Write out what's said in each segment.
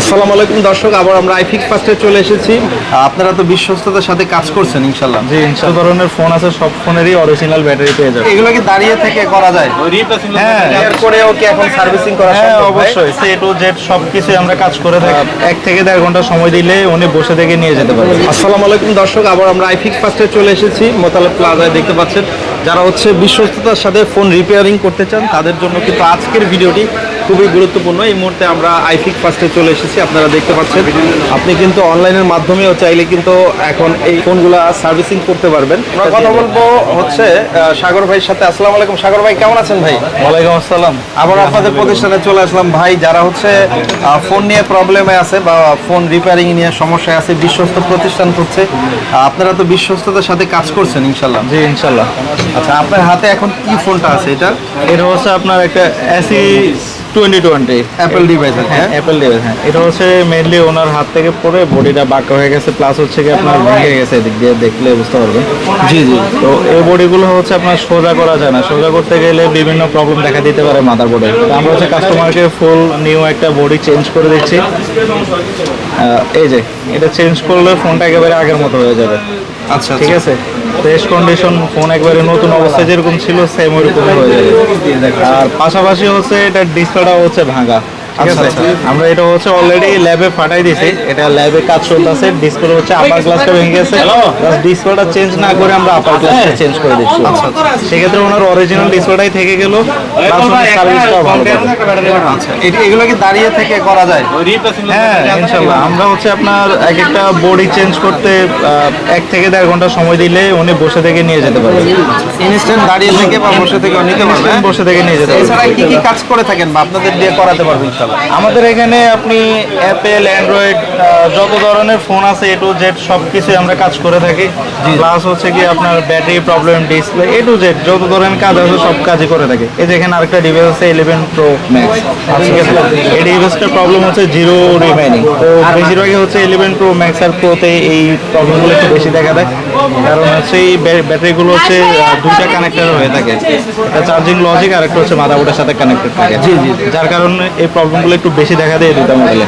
আসসালামু আলাইকুম দর্শক আবার আমরা আইফিক ফার্স্টে চলে এসেছি। আপনারা তো বিশ্বস্ততার সাথে কাজ করছেন ইনশাল্লাহ জি ইনশাল ধরনের ফোন আছে সব ফোনেরই অরিজিনাল ব্যাটারি পেয়ে যাবে এগুলো কি দাঁড়িয়ে থেকে করা যায়? হ্যাঁ। এর করেও কি এখন সার্ভিসিং করা হ্যাঁ? অবশ্যই। সে টু জেড সব কিছুই আমরা কাজ করে থাকি। এক থেকে দেড় ঘণ্টা সময় দিলে উনি বসে থেকে নিয়ে যেতে পারবে আসসালামু আলাইকুম দর্শক আবার আমরা আইফিক ফার্স্টে চলে এসেছি মোতালেব প্লাজায় দেখতে পাচ্ছেন। যারা হচ্ছে বিশ্বস্ততার সাথে ফোন রিপেয়ারিং করতে চান তাদের জন্য কিন্তু আজকের ভিডিওটি খুবই গুরুত্বপূর্ণ। এই মুহূর্তে আমরা আইফিক ফার্স্টে চলে এসেছি আপনারা দেখতে পাচ্ছেন। আপনি কিন্তু অনলাইনের মাধ্যমেও চাইলে কিন্তু এখন এই ফোনগুলা সার্ভিসিং করতে পারবেন। আমরা কথা বলব হচ্ছে সাগর ভাইয়ের সাথে। আসসালামু আলাইকুম সাগর ভাই কেমন আছেন ভাই? ওয়ালাইকুম আসসালাম। আবার আপনাদের প্রতিষ্ঠানে চলে আসলাম। ভাই যারা হচ্ছে আহ, ফোন নিয়ে প্রবলেমে আছে বা ফোন রিপেয়ারিং নিয়ে সমস্যায় আছে বিশ্বস্ত প্রতিষ্ঠান করছে আহ, আপনারা তো বিশ্বস্ততার সাথে কাজ করছেন ইনশাল্লাহ জি ইনশাল্লাহ আচ্ছা আপনার হাতে এখন কি ফোনটা আছে এটা? এটা হচ্ছে আপনার একটা AC twenty twenty. Apple device হ্যাঁ অ্যাপেল ডিভাইস হ্যাঁ। এটা হচ্ছে মেনলি ওনার হাত থেকে পড়ে বডিটা বাঁকা হয়ে গেছে প্লাস হচ্ছে কি আপনার ভেঙে গেছে এদিক দিয়ে দেখলে বুঝতে পারবেন। জি জি। তো এই বডিগুলো হচ্ছে আপনার সোজা করা যায় না। সোজা করতে গেলে বিভিন্ন প্রবলেম দেখা দিতে পারে মাদার বোর্ডে আমরা হচ্ছে কাস্টমারকে ফুল নিউ একটা বডি চেঞ্জ করে দিচ্ছি। এই যে এটা চেঞ্জ করলে ফোনটা একেবারে আগের মতো হয়ে যাবে। আচ্ছা। ঠিক আছে? ফ্রেশ কন্ডিশন ফোন একবারে নতুন অবস্থায় যেরকম ছিল সেম ওরকম হয়ে যায় আর পাশাপাশি হচ্ছে এটা ডিসপ্লেটা হচ্ছে ভাঙা ঠিক আচ্ছা, আছে। আচ্ছা। আমরা এটা হচ্ছে অলরেডি ল্যাবে ফাটাই দিয়েছি এটা ল্যাবে কাজ চলতেছে ডিসপ্লে হচ্ছে আপার গ্লাসটা ভেঙে গেছে। ডিসপ্লেটা চেঞ্জ না করে আমরা আপার গ্লাসটা চেঞ্জ করে দিচ্ছি। সেক্ষেত্রে ওনার অরিজিনাল ডিসপ্লেটাই থেকে গেল। ভালো আচ্ছা এগুলো কি দাঁড়িয়ে থেকে করা যায়? হ্যাঁ ইনশাল্লাহ। আমরা হচ্ছে আপনার এক একটা বডি চেঞ্জ করতে আহ, এক থেকে দেড় ঘণ্টা সময় দিলে উনি বসে থেকে নিয়ে যেতে পারবেন ইনস্ট্যান্ট দাঁড়িয়ে থেকে বা বসে থেকে নিতে বসে থেকে নিয়ে যেতে এছাড়া কি কি কাজ করে থাকেন বা আপনাদের দিয়ে করাতে পারবেন ইনশাল্লাহ আমাদের এখানে আপনি অ্যাপেল অ্যান্ড্রয়েড যত ধরনের ফোন আছে এ টু জেড সব কিছুই আমরা কাজ করে থাকি। প্লাস হচ্ছে কি আপনার battery problem display A to Z যত ধরনের কাজ আছে সব কাজই করে থাকি। এই যে এখানে আরেকটা ডিভাইস আছে ইলেভেন প্রো ম্যাক্স এই ডিভাইসটার প্রবলেম হচ্ছে জিরো রিমাইনিং তো বেশিরভাগই হচ্ছে ইলেভেন প্রো ম্যাক্স আর প্রোতে এই প্রবলেমগুলো একটু বেশি দেখা দেয়। কারণ হচ্ছে এই ব্যাটারিগুলো হচ্ছে দুইটা কানেক্টেড হয়ে থাকে। একটা চার্জিং লজিক আর একটা হচ্ছে মাদাবোর্ডের সাথে কানেক্টেড থাকে। জি জি যার কারণে এই প্রবলেমগুলো একটু বেশি দেখা দেয় দুটা মডেলে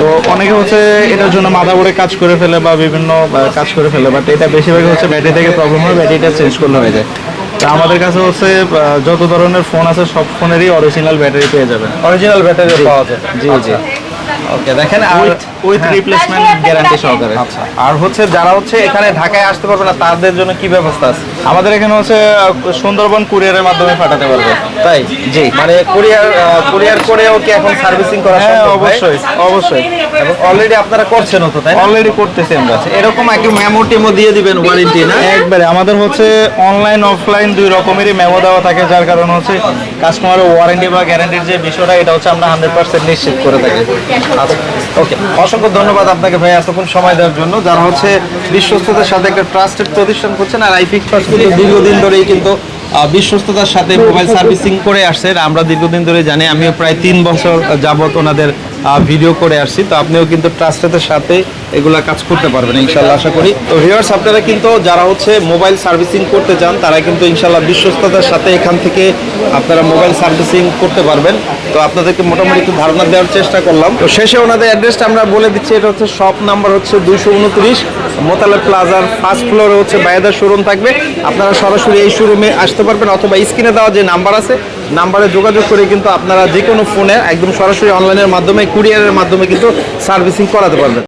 তো অনেকে হচ্ছে এটার জন্য মাদাবোর্ডে কাজ করে ফেলে বা বিভিন্ন কাজ করে ফেলে বাট এটা বেশিরভাগ হচ্ছে ব্যাটারি থেকে প্রবলেম হয় ব্যাটারিটা চেঞ্জ করলে হয়ে যায়। তো আমাদের কাছে হচ্ছে যত ধরনের ফোন আছে সব ফোনেরই অরিজিনাল ব্যাটারি পেয়ে যাবেন। অরিজিনাল ব্যাটারি পাওয়া যায় জি জি। ওকে দেখেন আর উইথ উইথ রিপ্লেসমেন্ট গ্যারান্টি সহকারে। আচ্ছা আর হচ্ছে যারা হচ্ছে এখানে ঢাকায় আসতে পারবে না তাদের জন্য কি ব্যবস্থা আছে? আমাদের এখানে হচ্ছে সুন্দরবন কুরিয়ারের মাধ্যমে পাঠাতে পারবে। তাই? জি। মানে কুরিয়ার কুরিয়ার করেও কি এখন সার্ভিসিং করা হ্যাঁ অবশ্যই অবশ্যই। এবং অলরেডি আপনারা করছেন তো তাই? অলরেডি করতেছি আমরা। এরকম একটু মেমো টেমো দিয়ে দিবেন ওয়ারেন্টি না? একবারে আমাদের হচ্ছে অনলাইন অফলাইন দুই রকমেরই মেমো দেওয়া থাকে। যার কারণ হচ্ছে কাস্টমারের ওয়ারেন্টি বা গ্যারান্টির যে বিষয়টা এটা হচ্ছে আমরা হান্ড্রেড পার্সেন্ট নিশ্চিত করে থাকি। আচ্ছা ওকে অসংখ্য ধন্যবাদ আপনাকে ভাই এতক্ষণ সময় দেওয়ার জন্য। যারা হচ্ছে বিশ্বস্ততার সাথে একটা ট্রাস্টেড প্রতিষ্ঠান করছেন আর ফার্স্ট কিন্তু দীর্ঘদিন ধরেই কিন্তু বিশ্বস্ততার সাথে মোবাইল সার্ভিসিং করে আসছে। আমরা দীর্ঘদিন ধরে জানি আমিও প্রায় তিন বছর যাবত ওনাদের ভিডিও করে আসছি। তো আপনিও কিন্তু ট্রাস্টেদের সাথে এগুলা কাজ করতে পারবেন ইনশাল্লাহ আশা করি। তো ভিউয়ার্স আপনারা কিন্তু যারা হচ্ছে মোবাইল সার্ভিসিং করতে চান তারা কিন্তু ইনশাল্লাহ বিশ্বস্ততার সাথে এখান থেকে আপনারা মোবাইল সার্ভিসিং করতে পারবেন। তো আপনাদেরকে মোটামুটি একটু ধারণা দেওয়ার চেষ্টা করলাম। তো শেষে ওনাদের অ্যাড্রেসটা আমরা বলে দিচ্ছি এটা হচ্ছে শপ নাম্বার হচ্ছে দুইশো উনত্রিশ মোতালে প্লাজার ফার্স্ট ফ্লোরে হচ্ছে বায়দার শোরুম থাকবে। আপনারা সরাসরি এই শোরুমে আসতে পারবেন অথবা স্ক্রিনে দেওয়া যে নাম্বার আছে নাম্বারে যোগাযোগ করে কিন্তু আপনারা যে কোনো ফোনে একদম সরাসরি অনলাইনের মাধ্যমে কুরিয়ারের মাধ্যমে কিন্তু সার্ভিসিং করাতে পারবেন।